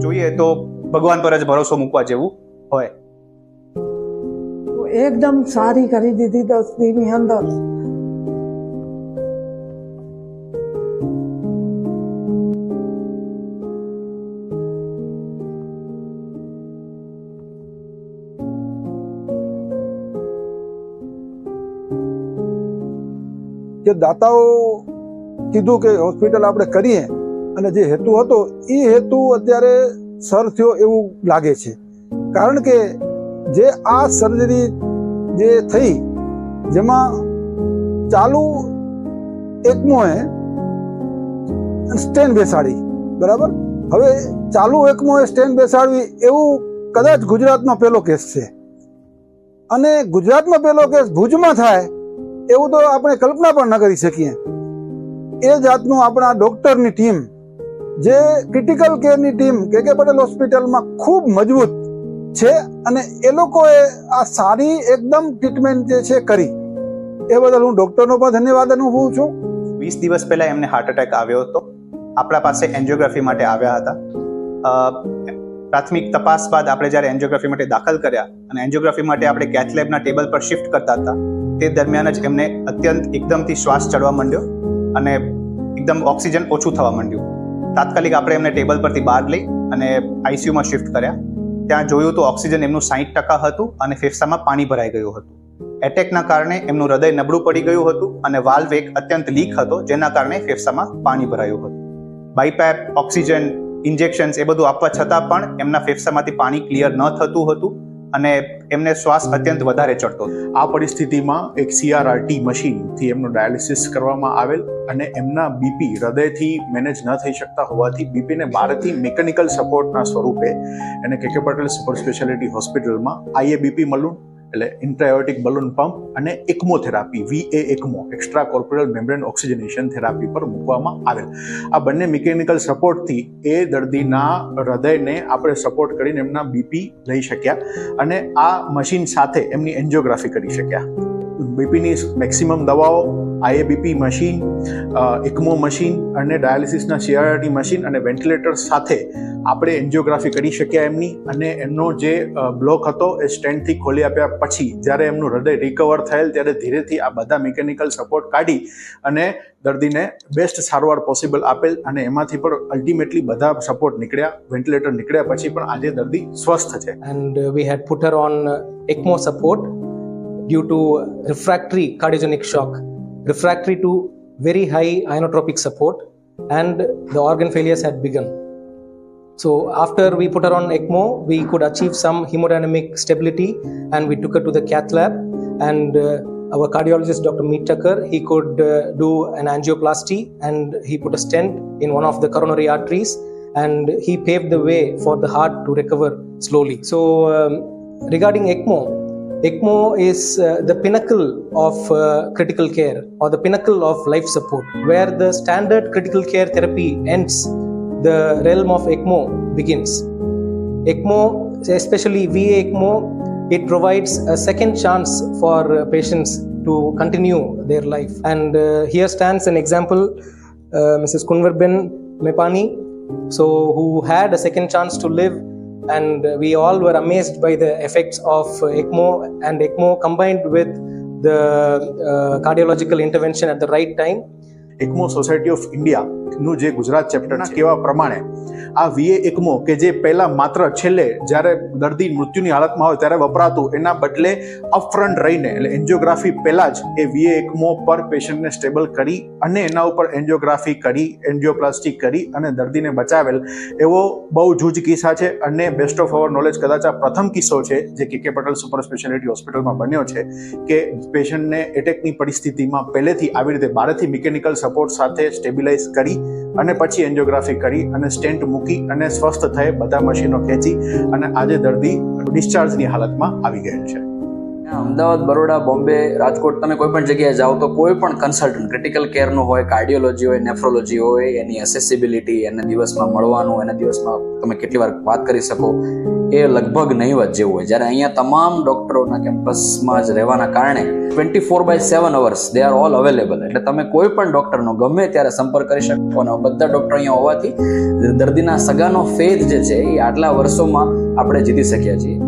જોઈએ તો ભગવાન પર જ ભરોસો મૂકવા જેવું હોય. તો એકદમ સારી કરી દીધી દસ દીની અંદર. કે દાતાઓ કીધું કે હોસ્પિટલ આપણે કરીએ અને જે હેતુ હતો, એ હેતુ અત્યારે સર થયો એવું લાગે છે. કારણ કે જે આ સર્જરી જે થઈ, જેમાં ચાલુ એકમોએ સ્ટેન્ડ બેસાડી, બરાબર? હવે ચાલુ એકમોએ સ્ટેન્ડ બેસાડવી એવું કદાચ ગુજરાતનો પહેલો કેસ છે. અને ગુજરાતનો પહેલો કેસ ભુજમાં થાય, એવું તો આપણે કલ્પના પણ ન કરી શકીએ. એ જાતનું આપણા ડોક્ટરની ટીમ જે ક્રિટિકલ કેરની ટીમ કે કે પટેલ હોસ્પિટલમાં ખૂબ મજબૂત છે અને એ લોકોએ આ સારી એકદમ ટ્રીટમેન્ટ જે છે કરી. એ બદલ હું ડોક્ટરનો પણ ધન્યવાદ અનુભવું છું. વીસ દિવસ પહેલાં એમને હાર્ટ એટેક આવ્યો હતો. આપણા પાસે એન્જિયોગ્રાફી માટે આવ્યા હતા. પ્રાથમિક તપાસ બાદ આપણે જ્યારે એન્જિયોગ્રાફી માટે દાખલ કર્યા અને એન્જિયોગ્રાફી માટે આપણે કેથલેબના ટેબલ પર શિફ્ટ કરતા હતા, તે દરમિયાન જ એમને અત્યંત એકદમથી શ્વાસ ચડવા માંડ્યો અને એકદમ ઓક્સિજન ઓછું થવા માંડ્યું. તાત્કાલિક આપણે એમને ટેબલ પરથી બહાર લઈ અને આઈસીયુમાં શિફ્ટ કર્યા. ત્યાં જોયું તો ઓક્સિજન એમનું સાહીઠ ટકા હતું અને ફેફસામાં પાણી ભરાઈ ગયું હતું. એટેકના કારણે એમનું હૃદય નબળું પડી ગયું હતું અને વાલ્વ એક અત્યંત લીક હતો, જેના કારણે ફેફસામાં પાણી ભરાયું હતું. બાયપેપ, ઓક્સિજન, ઇન્જેક્શન્સ એ બધું આપવા છતાં પણ એમના ફેફસામાંથી પાણી ક્લિયર ન થતું હતું. અને એમને શ્વાસ અત્યંત વધારે ચડતો આ પરિસ્થિતિમાં એક સીઆરઆરટી મશીનથી એમનું ડાયાલિસિસ કરવામાં આવેલ અને એમના બીપી હૃદયથી મેનેજ ન થઈ શકતા હોવાથી બીપીને બહારથી મિકેનિકલ સપોર્ટના સ્વરૂપે, એને કે કે પટેલ સુપર સ્પેશિયાલિટી હોસ્પિટલમાં આઈએબીપી મલૂન એટલે ઇન્ટ્રાયોટિક બલૂન પંપ અને ECMO therapy VA ECMO extra corporal membrane oxygenation therapy પર મૂકવામાં આવેલ. આ બંને મિકેનિકલ સપોર્ટથી એ દર્દીના હૃદયને આપણે સપોર્ટ કરીને એમના બીપી લઈ શક્યા અને આ મશીન સાથે એમની એન્જિયોગ્રાફી કરી શક્યા. બીપીની મેક્સિમમ દવાઓ આઈએબીપી મશીન એકમો મશીન અને ડાયાલિસિસના સીઆરટી મશીન અને વેન્ટિલેટર સાથે આપણે એન્જિયોગ્રાફી કરી શક્યા એમની અને એમનો જે બ્લોક હતો એ સ્ટેન્ડથી ખોલી આપ્યા પછી જ્યારે એમનું હૃદય રિકવર થયેલ ત્યારે ધીરેથી આ બધા મિકેનિકલ સપોર્ટ કાઢી અને દર્દીને બેસ્ટ સારવાર પોસિબલ આપેલ અને એમાંથી પણ અલ્ટિમેટલી બધા સપોર્ટ નીકળ્યા વેન્ટિલેટર નીકળ્યા પછી પણ આજે દર્દી સ્વસ્થ છે. And we had put her on ECMO support due to refractory cardiogenic shock, refractory to very high inotropic support, and the organ failures had begun. So, after we put her on ECMO, we could achieve some hemodynamic stability, and we took her to the cath lab. And uh, our cardiologist, Dr. Meet Tucker, he could uh, do an angioplasty and he put a stent in one of the coronary arteries and he paved the way for the heart to recover slowly. So, um, regarding ECMO, ECMO is uh, the pinnacle of uh, critical care or the pinnacle of life support. Where the standard critical care therapy ends, the realm of ECMO begins. ECMO, especially VA ECMO, it provides a second chance for uh, patients to continue their life. And uh, here stands an example, uh, Mrs. Kunverben Mepani, so who had a second chance to live and we all were amazed by the effects of uh, ECMO and ECMO combined with the uh, cardiological intervention at the right time એકમો society of ઇન્ડિયાનું જે ગુજરાત ચેપ્ટરના કહેવા પ્રમાણે આ વીએ એકમો કે જે પહેલા માત્ર છેલ્લે જ્યારે દર્દી મૃત્યુની હાલતમાં હોય ત્યારે વપરાતું, એના બદલે અપફ્રન્ટ રહીને, એટલે એન્જિયોગ્રાફી પહેલાં જ એ વીએ એકમો પર પેશન્ટને સ્ટેબલ કરી અને એના ઉપર એન્જિયોગ્રાફી કરી, એન્જિયોપ્લાસ્ટી કરી અને દર્દીને બચાવેલ. એવો બહુ જૂજ કિસ્સા છે અને બેસ્ટ ઓફ અવર નોલેજ કદાચ આ પ્રથમ કિસ્સો છે જે કે કે પટેલ સુપર સ્પેશિયાલિટી હોસ્પિટલમાં બન્યો છે કે પેશન્ટને એટેકની પરિસ્થિતિમાં પહેલેથી આવી રીતે બારેથી મિકેનિકલ સપોર્ટ સાથે સ્ટેબિલાઇઝ કરી અને પછી એન્જિયોગ્રાફી કરી અને સ્ટેન્ટ મૂકી અને સ્વસ્થ થઈ બધા મશીનો ખેંચી અને આજે દર્દી ડિસ્ચાર્જની હાલતમાં આવી ગયેલ છે. અમદાવાદ, બરોડા, બોમ્બે, રાજકોટ તમે કોઈ પણ જગ્યાએ જાઓ તો કોઈ પણ કન્સલ્ટન્ટ ક્રિટિકલ કેરનું હોય કાર્ડિયોલોજી હોય નેફ્રોલોજી હોય, એની એસેસિબિલિટી એને દિવસમાં મળવાનું, એને દિવસમાં તમે કેટલી વાર વાત કરી શકો, એ લગભગ નહીવત જેવું હોય. જ્યારે અહીંયા તમામ ડોક્ટરોના કેમ્પસમાં જ રહેવાના કારણે twenty four by seven hours they are all available એટલે તમે કોઈ પણ ડોક્ટરનો ગમે ત્યારે સંપર્ક કરી શકો અને બધા ડોક્ટર અહીંયા હોવાથી દર્દીના સગાનો ફેદ જે છે એ આટલા વર્ષોમાં આપણે જીતી શક્યા છીએ.